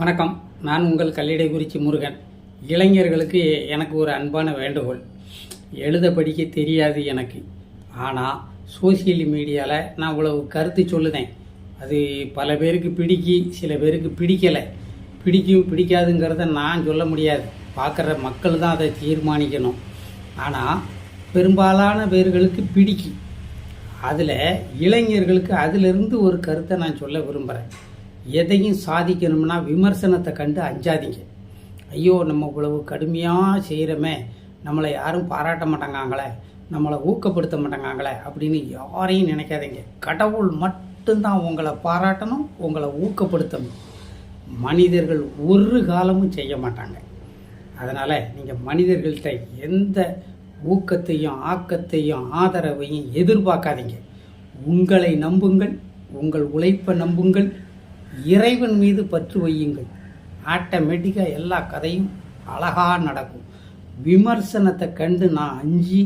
வணக்கம். நான் உங்கள் கல்லிடைக்குறிச்சி முருகன். இளைஞர்களுக்கு எனக்கு ஒரு அன்பான வேண்டுகோள். எழுத படிக்க தெரியாது எனக்கு. ஆனால் சோசியல் மீடியாவில் நான் இவ்வளவு கருத்து சொல்லுதேன். அது பல பேருக்கு பிடிக்கி சில பேருக்கு பிடிக்கலை. பிடிக்கும் பிடிக்காதுங்கிறத நான் சொல்ல முடியாது. பார்க்குற மக்கள் தான் அதை தீர்மானிக்கணும். ஆனால் பெரும்பாலான பேர்களுக்கு பிடிக்கும் அதில் இளைஞர்களுக்கு அதிலிருந்து ஒரு கருத்தை நான் சொல்ல விரும்புகிறேன் எதையும் சாதிக்கணும்னா விமர்சனத்தை கண்டு அஞ்சாதீங்க. ஐயோ நம்ம இவ்வளவு கடுமையாக செய்கிறோமே நம்மளை யாரும் பாராட்ட மாட்டாங்களே நம்மளை ஊக்கப்படுத்த மாட்டேங்காங்களே அப்படின்னு யாரையும் நினைக்காதீங்க. கடவுள் மட்டும்தான் உங்களை பாராட்டணும் உங்களை ஊக்கப்படுத்தணும். மனிதர்கள் ஒரு காலமும் செய்ய மாட்டாங்க. அதனால் நீங்கள் மனிதர்கள்ட்ட எந்த ஊக்கத்தையும் ஆக்கத்தையும் ஆதரவையும் எதிர்பார்க்காதீங்க. உங்களை நம்புங்கள் உங்கள் உழைப்பை நம்புங்கள் இறைவன் மீது பற்று வையுங்கள். ஆட்டோமேட்டிக்காக எல்லா கதையும் அழகாக நடக்கும். விமர்சனத்தை கண்டு நான் அஞ்சு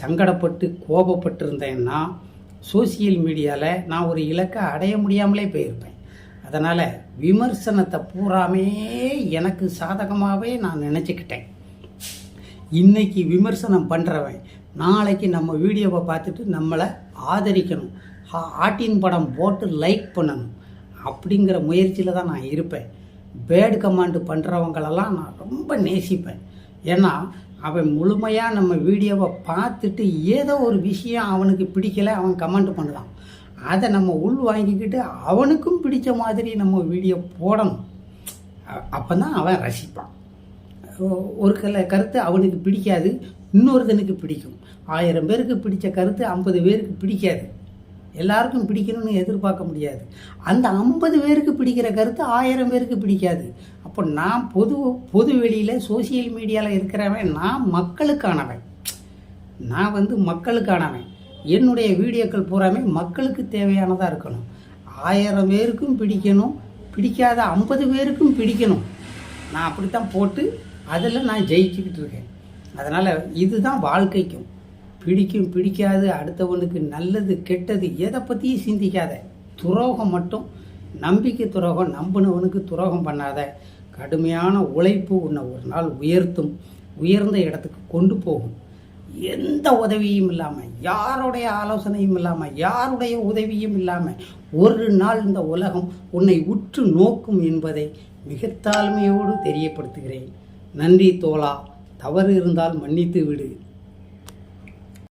சங்கடப்பட்டு கோபப்பட்டிருந்தேன்னா சோசியல் மீடியாவில் நான் ஒரு இலக்கை அடைய முடியாமலே போயிருப்பேன். அதனால் விமர்சனத்தை பூராமே எனக்கு சாதகமாகவே நான் நினச்சிக்கிட்டேன். இன்னைக்கு விமர்சனம் பண்ணுறவன் நாளைக்கு நம்ம வீடியோவை பார்த்துட்டு நம்மளை ஆதரிக்கணும். ஆட்டின் படம் போட்டு லைக் பண்ணணும். அப்படிங்கிற முயற்சியில் தான் நான் இருப்பேன். பேட் கமாண்டு பண்ணுறவங்களெல்லாம் நான் ரொம்ப நேசிப்பேன். ஏன்னா அவன் முழுமையாக நம்ம வீடியோவை பார்த்துட்டு ஏதோ ஒரு விஷயம் அவனுக்கு பிடிக்கலை அவன் கமெண்ட் பண்ணலாம். அதை நம்ம உள் வாங்கிக்கிட்டு அவனுக்கும் பிடிச்ச மாதிரி நம்ம வீடியோ போடணும். அப்போ தான் அவன் ரசிப்பான். ஒரு கல கருத்து அவனுக்கு பிடிக்காது இன்னொருத்தனுக்கு பிடிக்கும். ஆயிரம் பேருக்கு பிடிச்ச கருத்து ஐம்பது பேருக்கு பிடிக்காது. எல்லாருக்கும் பிடிக்கணும்னு எதிர்பார்க்க முடியாது. அந்த ஐம்பது பேருக்கு பிடிக்கிற கருத்து ஆயிரம் பேருக்கு பிடிக்காது. அப்போ நான் பொது பொது வெளியில் சோசியல் மீடியாவில் இருக்கிறவன் நான் மக்களுக்கானவன். நான் வந்து மக்களுக்கானவன். என்னுடைய வீடியோக்கள் பூராமே மக்களுக்கு தேவையானதாக இருக்கணும். ஆயிரம் பேருக்கும் பிடிக்கணும். பிடிக்காத ஐம்பது பேருக்கும் பிடிக்கணும். நான் அப்படித்தான் போட்டு அதில் நான் ஜெயிச்சுக்கிட்டு இருக்கேன். அதனால் இதுதான் வாழ்க்கைக்கும். பிடிக்கும் பிடிக்காது அடுத்தவனுக்கு நல்லது கெட்டது எதை பற்றியும் சிந்திக்காத. துரோகம் மட்டும் நம்பிக்கை துரோகம் நம்பினவனுக்கு துரோகம் பண்ணாத. கடுமையான உழைப்பு உன்னை ஒரு நாள் உயர்த்தும் உயர்ந்த இடத்துக்கு கொண்டு போகும். எந்த உதவியும் இல்லாமல் யாருடைய ஆலோசனையும் இல்லாமல் யாருடைய உதவியும் இல்லாமல் ஒரு நாள் இந்த உலகம் உன்னை உற்று நோக்கும் என்பதை மிக தாழ்மையோடு தெரியப்படுத்துகிறேன். நன்றி தோழா. தவறு இருந்தால் மன்னித்து விடு.